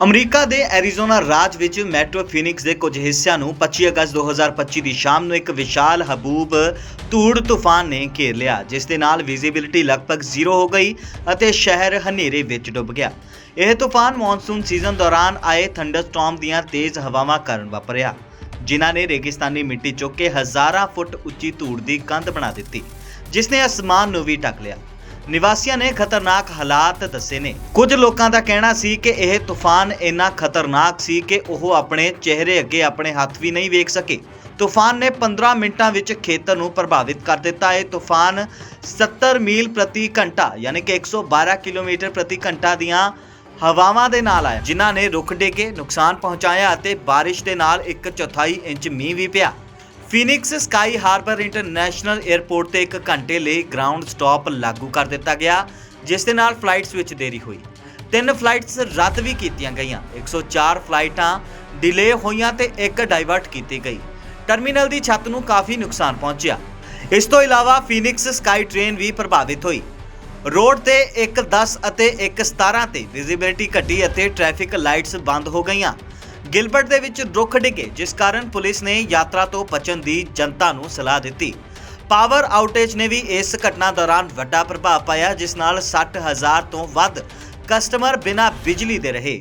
America ਦੇ Arizona ਰਾਜ ਵਿੱਚ metro Phoenix ਦੇ ਕੁਝ ਹਿੱਸਿਆਂ ਨੂੰ 25 ਅਗਸਤ 2025 ਦੀ ਸ਼ਾਮ ਨੂੰ ਇੱਕ ਵਿਸ਼ਾਲ ਹਬੂਬ ਧੂੜ ਤੂਫਾਨ ਨੇ ਘੇਰ ਲਿਆ, ਜਿਸ ਦੇ ਨਾਲ ਵਿਜ਼ਿਬਿਲਿਟੀ ਲਗਭਗ ਜ਼ੀਰੋ ਹੋ ਗਈ ਅਤੇ ਸ਼ਹਿਰ ਹਨੇਰੇ ਵਿੱਚ ਡੁੱਬ ਗਿਆ। ਇਹ ਤੂਫਾਨ ਮੌਨਸੂਨ ਸੀਜ਼ਨ ਦੌਰਾਨ ਆਏ ਥੰਡਰਸਟਾਰਮ ਦੀਆਂ ਤੇਜ਼ ਹਵਾਵਾਂ ਕਾਰਨ ਵਾਪਰਿਆ। ਜਿਨ੍ਹਾਂ ਨੇ ਰੇਗਿਸਤਾਨੀ ਮਿੱਟੀ ਚੁੱਕ ਕੇ ਹਜ਼ਾਰਾਂ ਫੁੱਟ ਉੱਚੀ ਧੂੜ ਦੀ ਕੰਧ ਬਣਾ ਦਿੱਤੀ, ਜਿਸ ਨੇ ਅਸਮਾਨ ਨੂੰ ਵੀ ਢੱਕ ਲਿਆ। ਨਿਵਾਸੀਆਂ ਨੇ ਖਤਰਨਾਕ ਹਾਲਾਤ ਦੱਸੇ ਨੇ। ਕੁਝ ਲੋਕਾਂ ਦਾ ਕਹਿਣਾ ਸੀ ਕਿ ਇਹ ਤੂਫਾਨ ਇੰਨਾ ਖਤਰਨਾਕ ਸੀ ਕਿ ਉਹ ਆਪਣੇ ਚਿਹਰੇ ਅੱਗੇ ਆਪਣੇ ਹੱਥ ਵੀ ਨਹੀਂ ਵੇਖ ਸਕੇ। ਤੂਫਾਨ ਨੇ 15 ਮਿੰਟਾਂ ਵਿੱਚ ਖੇਤਰ ਨੂੰ ਪ੍ਰਭਾਵਿਤ ਕਰ ਦਿੱਤਾ। ਇਹ ਤੂਫਾਨ 70 ਮੀਲ ਪ੍ਰਤੀ ਘੰਟਾ, ਯਾਨੀ ਕਿ 112 ਕਿਲੋਮੀਟਰ ਪ੍ਰਤੀ ਘੰਟਾ ਦੀਆਂ ਹਵਾਵਾਂ ਦੇ ਨਾਲ ਆਇਆ। ਜਿਨ੍ਹਾਂ ਨੇ ਰੁੱਖ ਡੇ ਕੇ ਨੁਕਸਾਨ ਪਹੁੰਚਾਇਆ ਅਤੇ ਬਾਰਿਸ਼ ਦੇ ਨਾਲ ਇੱਕ ਚੌਥਾਈ ਇੰਚ ਮੀਂਹ ਵੀ ਪਿਆ। Phoenix Sky Harbor International Airport ਤੇ ਇੱਕ ਘੰਟੇ ਲਈ ਗਰਾਊਂਡ ਸਟਾਪ ਲਾਗੂ ਕਰ ਦਿੱਤਾ ਗਿਆ, ਜਿਸ ਦੇ ਨਾਲ ਫਲਾਈਟਸ ਵਿੱਚ ਦੇਰੀ ਹੋਈ। ਤਿੰਨ ਫਲਾਈਟਸ ਰੱਦ ਵੀ ਕੀਤੀਆਂ ਗਈਆਂ। 104 ਫਲਾਈਟਾਂ ਡਿਲੇ ਹੋਈਆਂ ਤੇ ਇੱਕ ਡਾਈਵਰਟ ਕੀਤੀ ਗਈ। ਟਰਮੀਨਲ ਦੀ ਛੱਤ ਨੂੰ ਕਾਫੀ ਨੁਕਸਾਨ ਪਹੁੰਚਿਆ। ਇਸ ਤੋਂ ਇਲਾਵਾ ਫੀਨਿਕਸ ਸਕਾਈ ਟ੍ਰੇਨ ਵੀ ਪ੍ਰਭਾਵਿਤ ਹੋਈ। ਰੋਡ ਤੇ ਇੱਕ 10 ਅਤੇ ਇੱਕ 17 ਤੇ ਵਿਜ਼ਿਬਿਲਿਟੀ ਘਟੀ ਅਤੇ ਟ੍ਰੈਫਿਕ ਲਾਈਟਸ ਬੰਦ ਹੋ ਗਈਆਂ। ਗਿਲਬਰਟ ਦੇ ਵਿੱਚ ਰੁੱਖ ਡਿੱਗੇ, ਜਿਸ ਕਾਰਨ ਪੁਲਿਸ ਨੇ ਯਾਤਰਾ ਤੋਂ ਬਚਣ ਦੀ ਜਨਤਾ ਨੂੰ ਸਲਾਹ ਦਿੱਤੀ। ਪਾਵਰ ਆਊਟੇਜ ਨੇ ਵੀ ਇਸ ਘਟਨਾ ਦੌਰਾਨ ਵੱਡਾ ਪ੍ਰਭਾਵ ਪਾਇਆ, ਜਿਸ ਨਾਲ 60000 ਤੋਂ ਵੱਧ ਕਸਟਮਰ ਬਿਨਾਂ ਬਿਜਲੀ ਦੇ ਰਹੇ।